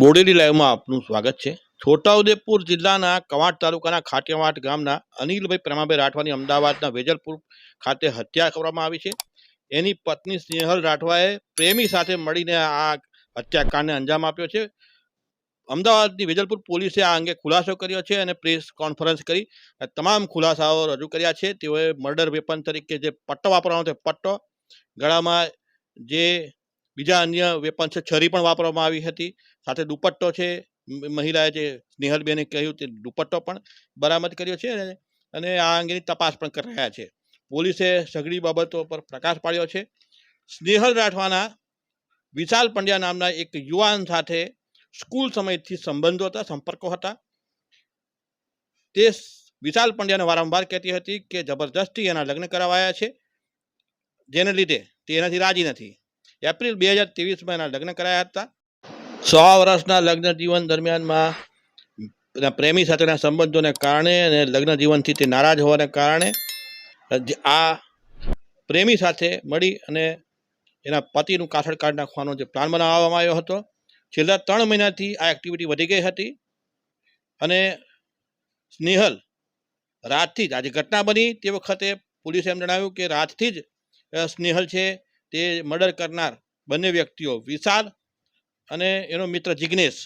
બોડેલી લાઈવમાં આપનું સ્વાગત છે. છોટાઉદેપુર જિલ્લાના કવાંટ તાલુકાના ખાટિયાવાટ ગામના અનિલભાઈ પ્રેમાભાઈ રાઠવાની અમદાવાદના વેજલપુર ખાતે હત્યા કરવામાં આવી છે. એની પત્ની સ્નેહલ રાઠવાએ પ્રેમી સાથે મળીને આ હત્યાકાંડને અંજામ આપ્યો છે. અમદાવાદની વેજલપુર પોલીસે આ અંગે ખુલાસો કર્યો છે અને પ્રેસ કોન્ફરન્સ કરી તમામ ખુલાસાઓ રજૂ કર્યા છે. તેઓએ મર્ડર વેપન તરીકે જે પટ્ટો વાપરવાનો છે પટ્ટો ગળામાં જે બીજા અન્ય વેપન છે, છરી પણ વાપરવામાં આવી હતી. સાથે દુપટ્ટો છે મહિલાએ જે સ્નેહલબેને કહ્યું તે દુપટ્ટો પણ બરામદ કર્યો છે અને- આ અંગેની તપાસ પણ કરી રહ્યા છે. પોલીસે સઘળી બાબતો પર પ્રકાશ પાડ્યો છે. સ્નેહલ રાઠવાના વિશાલ પંડ્યા નામના એક યુવાન સાથે સ્કૂલ સમયથી સંબંધો હતા, સંપર્કો હતા. તે વિશાલ પંડ્યાને વારંવાર કહેતી હતી કે જબરજસ્તી એના લગ્ન કરાવાયા છે, જેને લીધે તે એનાથી રાજી નથી. એપ્રિલ બે હજાર ત્રેવીસમાં એના લગ્ન કરાયા હતા. સો વર્ષના લગ્ન જીવન દરમિયાનમાં એના પ્રેમી સાથેના સંબંધોને કારણે અને લગ્ન જીવનથી તે નારાજ હોવાને કારણે આ પ્રેમી સાથે મળી અને એના પતિનું કાસળ કાઢ નાખવાનો જે પ્લાન બનાવવામાં આવ્યો હતો. છેલ્લા ત્રણ મહિનાથી આ એક્ટિવિટી વધી ગઈ હતી અને સ્નેહલ રાતથી જ, આજે ઘટના બની તે વખતે પોલીસે એમ જણાવ્યું કે રાતથી જ સ્નેહલ છે તે મર્ડર કરનાર બંને વ્યક્તિઓ વિશાલ અને એનો મિત્ર જિગ્નેશ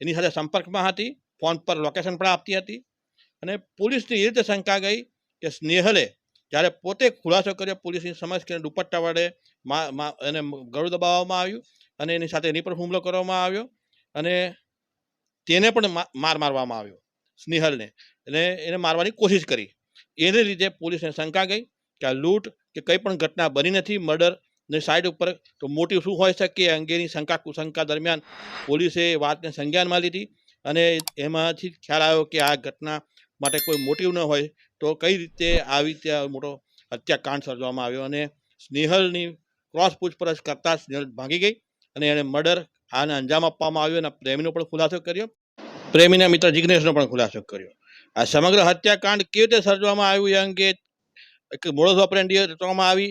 એની સાથે સંપર્કમાં હતી, ફોન પર લોકેશન પણ આપતી હતી અને પોલીસની એ રીતે શંકા ગઈ કે સ્નેહલે જ્યારે પોતે ખુલાસો કર્યો પોલીસની સમક્ષ કે દુપટ્ટા વડે એને ગળું દબાવવામાં આવ્યું અને એની સાથે એની પર હુમલો કરવામાં આવ્યો અને તેને પણ માર મારવામાં આવ્યો સ્નેહલને અને એને મારવાની કોશિશ કરી. એને લીધે પોલીસને શંકા ગઈ કે આ લૂંટ કે કંઈ પણ ઘટના બની નથી મર્ડર ને સાઇડ ઉપર તો મોટી શું હોઈ શકે અંગેની શંકા કુશંકા દરમિયાન પોલીસે વાતને સંજ્ઞાનમાં લીધી અને એમાંથી ખ્યાલ આવ્યો કે આ ઘટના માટે કોઈ મોટિવ ન હોય તો કઈ રીતે આવી રીતે મોટો હત્યાકાંડ સર્જવામાં આવ્યો અને સ્નેહલની ક્રોસ પૂછપરછ કરતાં સ્નેહલ ભાગી ગઈ અને એણે મર્ડર આને અંજામ આપવામાં આવ્યો અને પ્રેમીનો પણ ખુલાસો કર્યો. પ્રેમીના મિત્ર જિગ્નેશનો પણ ખુલાસો કર્યો. આ સમગ્ર હત્યાકાંડ કેવી રીતે સર્જવામાં આવ્યું એ અંગે એક મોડસ ઓપરેન્ડી રચવામાં આવી.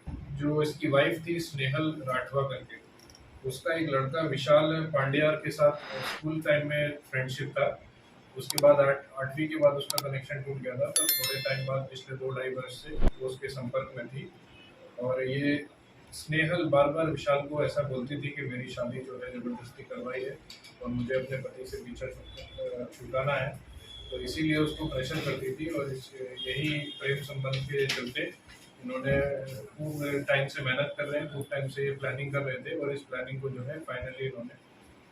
जो इसकी वाइफ थी, स्नेहल राठवा करके। उसका एक लड़का विशाल पांड्यार के साथ स्कूल टाइम में फ्रेंडशिप था। उसके बाद आठ, आठवीं के बाद उसका कनेक्शन टूट गया था तब थोड़े टाइम बाद पिछले दो ढाई वर्ष से वो उसके संपर्क में थी। और ये स्नेहल बार बार विशाल को ऐसा बोलती थी कि मेरी शादी जो है, ज़बरदस्ती करवाई है और मुझे अपने पति से पीछा छुटाना है। तो इसीलिए उसको प्रेशर करती थी और यही प्रेम संबंध के चलते इन्होंने खूब टाइम से मेहनत कर रहे हैं, खूब टाइम से ये प्लानिंग कर रहे थे और इस प्लानिंग को जो है फाइनली इन्होंने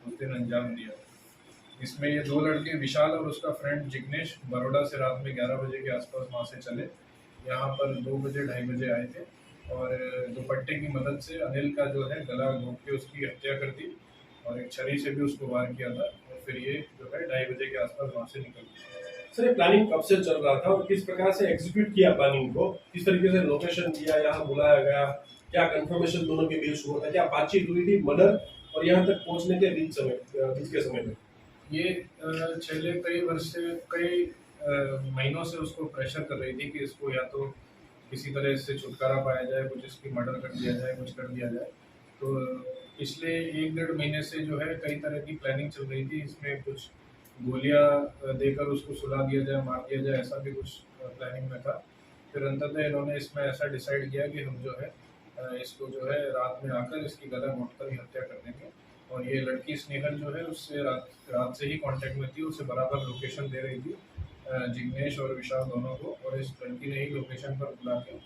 उस दिन अंजाम दिया। इसमें ये दो लड़के, विशाल और उसका फ्रेंड जिग्नेश बड़ोड़ा से रात में 11 बजे के आसपास वहाँ से चले। यहाँ पर दो बजे, ढाई बजे आए थे और दुपट्टे की मदद से अनिल का जो है गला घोंट के उसकी हत्या कर दी और एक छरी से भी उसको वार किया था और फिर ये जो है ढाई बजे के आसपास वहाँ से निकल गया। सर, ये प्लानिंग कब से चल रहा था और किस प्रकार से एग्जीक्यूट किया प्लानिंग को? किस तरीके से लोकेशन दिया, यहाँ बुलाया गया? क्या कंफर्मेशन दोनों के बीच हुआ था? क्या बातचीत हुई थी मर्डर और यहाँ तक पहुँचने के बीच समय बीच के समय में? ये पिछले कई वर्ष से, कई महीनों से उसको प्रेशर कर रही थी कि इसको या तो किसी तरह इससे छुटकारा पाया जाए, कुछ इसकी मर्डर कर दिया जाए, कुछ कर दिया जाए। तो पिछले एक डेढ़ महीने से जो है कई तरह की प्लानिंग चल रही थी, इसमें कुछ गोलियां अ, देकर उसको सुला दिया जाए मार दिया जाए ऐसा भी कुछ प्लानिंग में था फिर अंततः इन्होंने इसमें ऐसा डिसाइड किया कि हम जो है अ, इसको जो है रात में आकर इसकी गला घोट कर ही हत्या कर देंगे और ये लड़की स्नेहल जो है उससे रात रात से ही कांटेक्ट में थी उसे बराबर लोकेशन दे रही थी अ, जिग्नेश और विशाल दोनों को और इस लड़की ने ही लोकेशन पर बुला के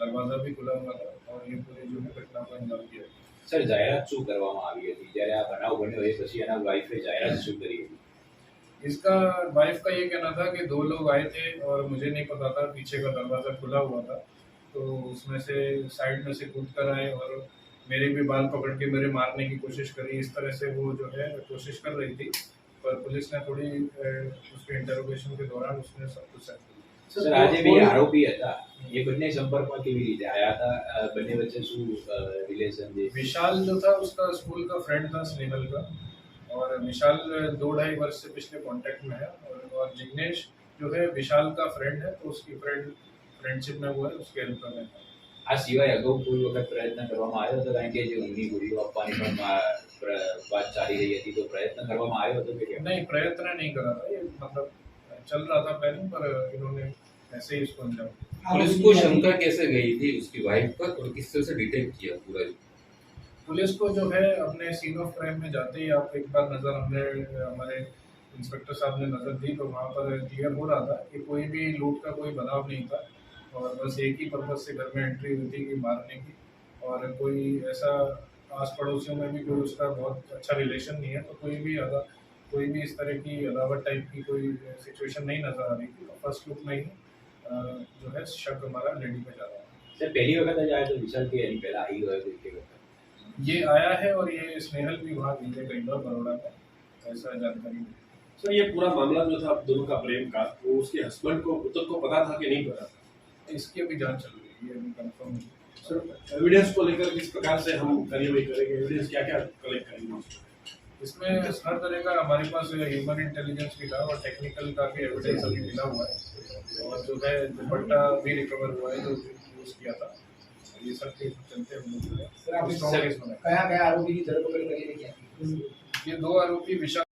दरवाज़ा भी खुला हुआ था और ये पूरी जो है घटना को अंजाम दिया સર જાહેરાત શું કરવામાં આવી હતી જ્યારે આ બનાવ બન્યો એ પછી એના વાઈફે જાહેરાત શું કરી હતી इसका वाइफ का ये कहना था कि दो लोग आए थे और मुझे नहीं पता था पीछे का दरवाज़ा खुला हुआ था तो उसमें से साइड में से कूद कर आए और मेरे भी बाल पकड़ के मेरे मारने की कोशिश करी इस तरह से वो जो है कोशिश कर रही थी पर पुलिस ने थोड़ी अ, उसके इंटरोगेशन के दौरान उसने सब कुछ सेट किया સર આજે બી આરોપી હતા એ બંને સંપર્કમાં કેવી રીતે આયા હતા અ, બંને વચ્ચે શું રિલેશન છે विशाल जो था उसका स्कूल का फ्रेंड था स्नेहल का और विशाल दो ढाई वर्ष से पिछले कांटेक्ट में है और, और जिग्नेश जो है विशाल का फ्रेंड है तो उसकी फ्रेंड फ्रेंडशिप में वो है उसके हेल्प कर रहे हैं આ સિવાય અગાઉ કોઈ વખત પ્રયત્ન કરવામાં આવ્યો હતો કારણ કે જે ઊંઘની ગોળીઓ આપવાની પણ વા- પ્ર- વાત ચાલી રહી હતી તો પ્રયત્ન કરવામાં આવ્યો હતો કે કેમ नहीं प्रयत्न नहीं करा था ये मतलब चल रहा था प्लानिंग पर इन्होंने ऐसे ही उसको अंजाम दिया। पुलिस को शंका कैसे गई थी उसकी वाइफ पर और किस तरह से डिटेक्ट किया पूरा पुलिस को जो है अपने सीन ऑफ़ क्राइम में जाते ही आप एक बार नज़र हमने, हमारे इंस्पेक्टर साहब ने नज़र दी तो वहाँ पर क्लियर हो रहा था कि कोई भी लूट का कोई बनाव नहीं था और बस एक ही पर्पज़ से घर में एंट्री हुई थी कि मारने की और कोई ऐसा आस पड़ोसियों में भी कोई उसका बहुत अच्छा रिलेशन नहीं है तो कोई भी अदा, कोई भी इस तरह की अदावत टाइप की कोई सिचुएशन नहीं नज़र आ रही थी। तो फ़र्स्ट लुक में ही जो है शक हमारा लेडी पे जा रहा है सर, पहली वक्त आया तो विशाल की पहला आई हुआ ये आया है और ये स्नेहल भी वहाँ गई है कई बार बड़ौदा में ऐसा जानकारी सर ये पूरा मामला जो था दोनों का प्रेम का वो उसके हस्बैंड को मृतक को पता था कि नहीं पता था? इसकी अभी जाँच चल रही है ये अभी कंफर्म नहीं सर एविडेंस को लेकर किस प्रकार से हम कार्यवाही करेंगे? एविडेंस क्या क्या कलेक्ट करेंगे इसमें हर तरह का हमारे पास ह्यूमन इंटेलिजेंस भी था और टेक्निकल का भी एविडेंस अभी मिला हुआ है। और जो है दुपट्टा भी रिकवर हुआ है जो यूज़ किया था। ये सब केस चलते हैं सर आप गया आरोपी की धरपकड़ करी ये दो आरोपी विशाल